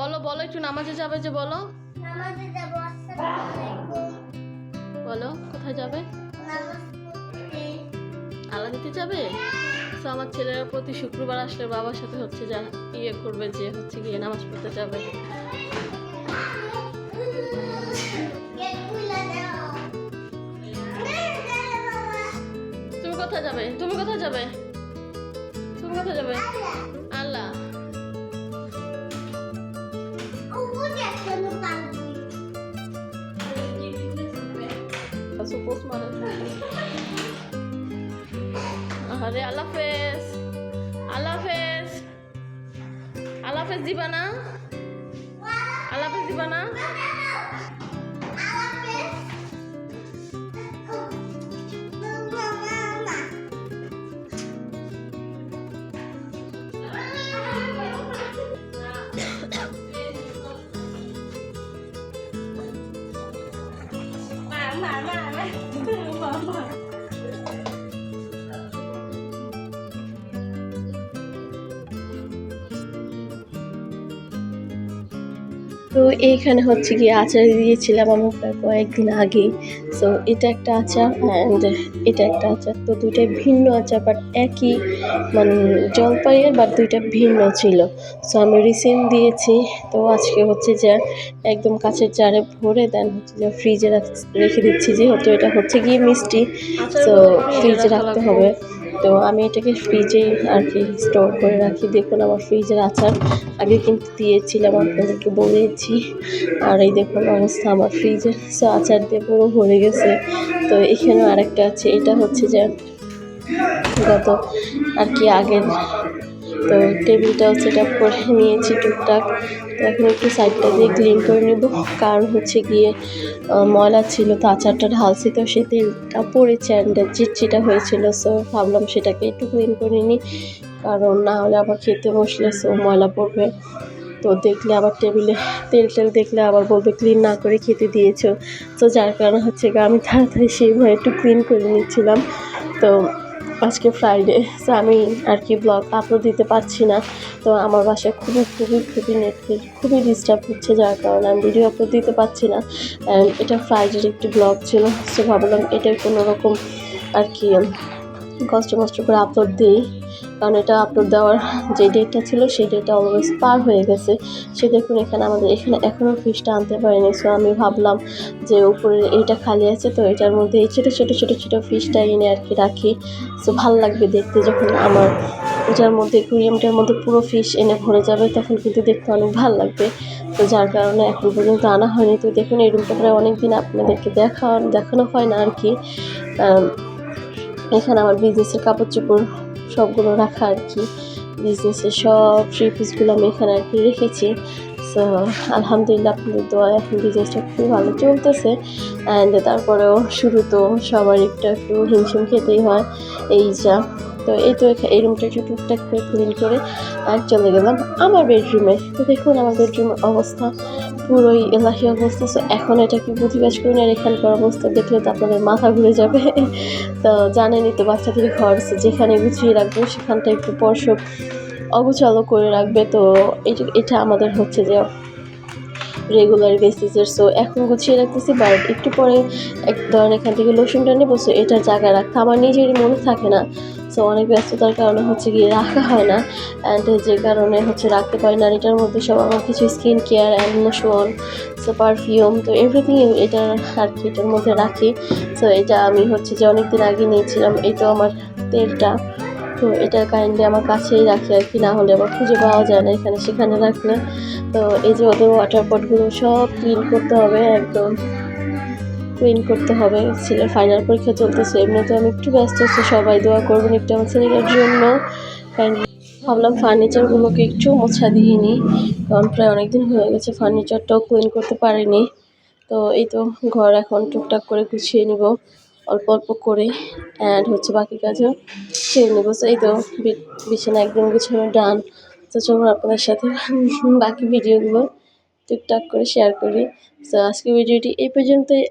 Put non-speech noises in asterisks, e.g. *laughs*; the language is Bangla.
বলো বলো একটু নামাজে যাবে যে বলো। নামাজে যাব বলো কোথায় যাবে? আল্লাহ দিতে যাবে? তো আমার ছেলেরা প্রতি শুক্রবার আসলে বাবার সাথে হচ্ছে যা ইয়ে করবে যে হচ্ছে গিয়ে নামাজ পড়তে যাবে তুমি কোথায় যাবে? তুমি কোথায় যাবে? তুমি কোথায় যাবে? পোস্ট মানে আরে আল্লাহ হাফেজ। আল্লাহ হাফেজ। আল্লাহ হাফেজ দিবা না? আল্লাহ দিবা না? 奶奶，妈妈。তো এইখানে হচ্ছে গিয়ে আচার দিয়েছিলাম আমি প্রায় কয়েকদিন আগে। সো এটা একটা আচার অ্যান্ড এটা একটা আচার। তো দুইটাই ভিন্ন আচার বাট একই মানে জলপাইয়ের বাট দুইটা ভিন্ন ছিল। সো আমি রিসেন্ট দিয়েছি। তো আজকে হচ্ছে যে একদম কাছের চারে ভরে দেন হচ্ছে যে ফ্রিজে রেখে দিচ্ছি। যেহেতু এটা হচ্ছে গিয়ে মিষ্টি তো ফ্রিজে রাখতে হবে। তো আমি এটাকে ফ্রিজে আর কি স্টোর করে রাখি। দেখুন আমার ফ্রিজের আচার আগে কিন্তু দিয়েছিলাম, আপনাদেরকে বলেছি। আর এই দেখুন অবস্থা আমার ফ্রিজের সো আচার দিয়ে পুরো ভরে গেছে। তো এখানেও আরেকটা আছে। এটা হচ্ছে যে গত আর কি আগের তো টেবিলটাও সেট আপ করে নিয়েছি টুকটাক। তো এখন একটু সাইডটা দিয়ে ক্লিন করে নেব। কারণ হচ্ছে গিয়ে ময়লা ছিল, তো আচারটা ঢালছি, তো সে তেলটা পড়েছে অ্যান্ড চিটচিটা হয়েছিল সো ভাবলাম সেটাকে একটু ক্লিন করে নিই। কারণ না হলে আবার খেতে বসলে সো ময়লা পড়বে। তো দেখলে আবার টেবিলে তেল টেল দেখলে আবার বলবে ক্লিন না করে খেতে দিয়েছ। তো যার কারণে হচ্ছে গিয়ে আমি তাড়াতাড়ি সেইভাবে একটু ক্লিন করে নিচ্ছিলাম। তো আজকে ফ্রাইডে তো আমি আর কি ব্লগ আপলোড দিতে পারছি না। তো আমার বাসায় খুবই খুবই খুবই নেটফ্লিক্স খুবই ডিস্টার্ব হচ্ছে, যার কারণে আমি ভিডিও আপলোড দিতে পারছি না। অ্যান্ড এটা ফ্রাইডের একটি ব্লগ ছিল সে ভাবলাম এটার কোনো রকম আর কি কষ্ট মষ্ট করে আপলোড দিই। কারণ এটা আপলোড দেওয়ার যে ডেটটা ছিল, সেই ডেটটা অলওয়েজ পার হয়ে গেছে। সে দেখুন এখানে আমাদের, এখানে এখনও ফিশটা আনতে পারিনি। সো আমি ভাবলাম যে উপরে এইটা খালি আছে, তো এটার মধ্যে এই ছোটো ছোটো ছোটো ছোটো ফিশটা এনে আর কি রাখি। সো ভালো লাগবে দেখতে যখন আমার এটার মধ্যে কুরিয়ামটার মধ্যে পুরো ফিশ এনে ভরে যাবে, তখন কিন্তু দেখতে অনেক ভালো লাগবে। তো যার কারণে এখন পর্যন্ত আনা হয়নি। তো দেখুন, এই রুমটা প্রায় অনেক দিন আপনাদেরকে দেখা, দেখানো হয় না আর কি। এখানে আমার বিজনেসের কাপড় চোপড় সবগুলো রাখা আর কি। বিজনেসের সব ফ্রি পিসগুলো আমি এখানে আর কি রেখেছি। সো আলহামদুলিল্লাহ আপনাদের দোয়া, এখন বিজনেসটা খুবই ভালো চলতেছে। অ্যান্ড তারপরেও শুরু তো সবার একটু একটু হিমশিম খেতেই হয়। এই যা তো এই তো এই রুমটা একটু টুকটাক করে ক্লিন করে আর চলে গেলাম আমার বেডরুমে তো দেখুন আমার বেডরুমের অবস্থা, পুরোই এলাহি অবস্থা। সো এখন এটা কি প্রতিবাস করি আর এখানকার অবস্থা দেখলে তো আপনাদের মাথা ঘুরে যাবে। *laughs* তো জানেনই তো বাচ্চাদের ঘর, so যেখানে গুছিয়ে রাখব সেখানটা একটু পরশব অগোছালো করে রাখবে। তো এটা এটা আমাদের হচ্ছে যে রেগুলার বেসিসের সো এখন গুছিয়ে রাখতেছি বাট একটু পরে এক ধরনের এখান থেকে লোশনটা নেব। সো এটার জায়গায় রাখতে। আমার নিজেরই মনে থাকে না সো অনেক ব্যস্ততার কারণে হচ্ছে গিয়ে রাখা হয় না। অ্যান্ড যে কারণে হচ্ছে রাখতে পারি না। এটার মধ্যে সব আমার কিছু skin care and lotion so perfume তো এভরিথিং এটা আর কি এটার মধ্যে রাখি। সো এটা আমি হচ্ছে যে অনেক দিন আগে নিয়েছিলাম। এই তো আমার তেলটা। তো এটা কাইন্ডলি আমার কাছেই রাখি আর কি না হলে আবার খুঁজে পাওয়া যায় না এখানে সেখানে রাখলে। তো এই যে ওদের ওয়াটার পটগুলো সব ক্লিন করতে হবে একদম। ক্লিন করতে হবে। ছেলের ফাইনাল পরীক্ষা চলতেছে এমনিতে আমি একটু ব্যস্ত আছি, সবাই দোয়া করবেন একটু আমার ছেলেটার জন্য। ভাবলাম ফার্নিচারগুলোকে একটু মোছা দিয়ে নিই, কারণ প্রায় অনেক দিন হয়ে গেছে ফার্নিচারটাও ক্লিন করতে পারিনি। তো এই তো ঘর এখন টুকটাক করে গুছিয়ে নিব, অল্প অল্প করে অ্যান্ড হচ্ছে বাকি কাজও সেরে নেব। এই তো বিছানা একদম গুছানো ডান তো চলুন আপনাদের সাথে বাকি ভিডিওগুলো টুকটাক করে শেয়ার করি। তো আজকে ভিডিওটি এই পর্যন্তই।